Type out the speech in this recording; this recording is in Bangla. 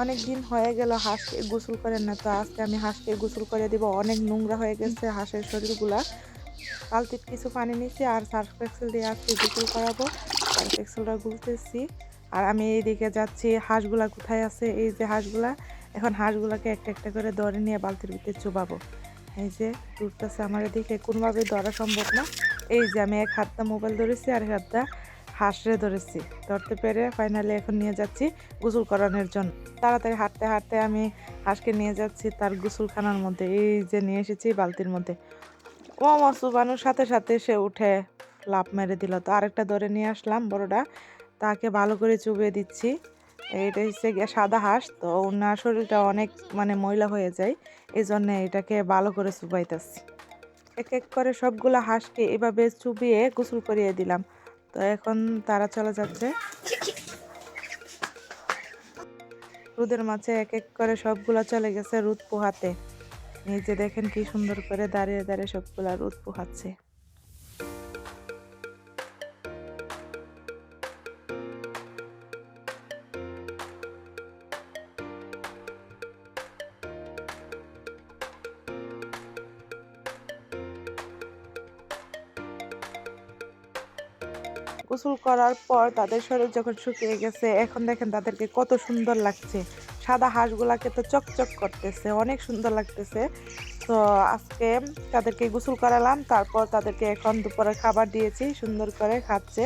অনেক দিন হয়ে গেল, হাঁসকে গোসল করেন না, তো আজকে আমি হাঁসকে গোসল করে দিব। অনেক নোংরা হয়ে গেছে হাঁসের শরীরগুলা। বালতির কিছু পানি নিচ্ছি আর সার্ফ এক্সেল দিয়ে আজকে গোসল করাবো। সার্ফ এক্সেলটা গুলতেছি। আর আমি এইদিকে যাচ্ছি, হাঁসগুলা কোথায় আছে? এই যে হাঁসগুলা, এখন হাঁসগুলাকে একটা একটা করে ধরে নিয়ে বালতির ভিতরে চুবাবো। এই যে ঘুরতেছে আমার এদিকে কোনোভাবে ধরা সম্ভব না। এই যে আমি এক হাতটা মোবাইল ধরেছি আর এক হাতটা হাঁসরে ধরেছি। ধরতে পেরে ফাইনালি এখন নিয়ে যাচ্ছি গোসল করানোর জন্য। তাড়াতাড়ি হাঁটতে হাঁটতে আমি হাঁসকে নিয়ে যাচ্ছি তার গোসলখানার মধ্যে। এই যে নিয়ে এসেছি বালতির মধ্যে। ও মসুবানুর সাথে সাথে সে উঠে লাভ মেরে দিল। তো আরেকটা ধরে নিয়ে আসলাম বড়টা। তাকে ভালো করে চুবিয়ে দিচ্ছি। এটা হচ্ছে গিয়ে সাদা হাঁস। তো ওনার শরীরটা অনেক মানে ময়লা হয়ে যায়। এই জন্য এটাকে ভালো করে চুবাইতেছি। এক এক করে সবগুলা হাঁসকে এভাবে চুবিয়ে গোসল করিয়ে দিলাম। তো এখন তারা চলে যাচ্ছে। রোদের মাঝে এক এক করে সবগুলা চলে গেছে রোদ পোহাতে। নিজে দেখেন কি সুন্দর করে দাঁড়িয়ে দাঁড়িয়ে সবগুলা রোদ পোহাচ্ছে। গোসল করার পর তাদের শরীর যখন শুকিয়ে গেছে, এখন দেখেন তাদেরকে কত সুন্দর লাগছে। সাদা হাঁসগুলাকে তো চকচক করতেছে, অনেক সুন্দর লাগতেছে। তো আজকে তাদেরকে গোসল করালাম, তারপর তাদেরকে এখন দুপুরের খাবার দিয়েছি, সুন্দর করে খাচ্ছে।